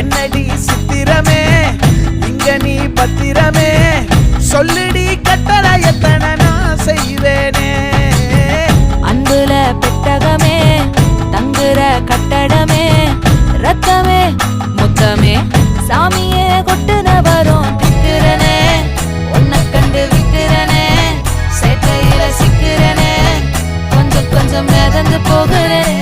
என்னடி சித்திரமே? இங்க நீ பத்திரமே? சொல்லுடி கட்டளை எத்தனை நான் செய்வேனே? அன்புல பெட்டகமே தங்குற கட்டடமே ரத்தமே மொத்தமே சாமியே கொட்டுன வரும் திக்கிறனே உன்னை கண்டு விக்கிறனே கொஞ்சம் கொஞ்சம் மிதந்து போகிறேன்.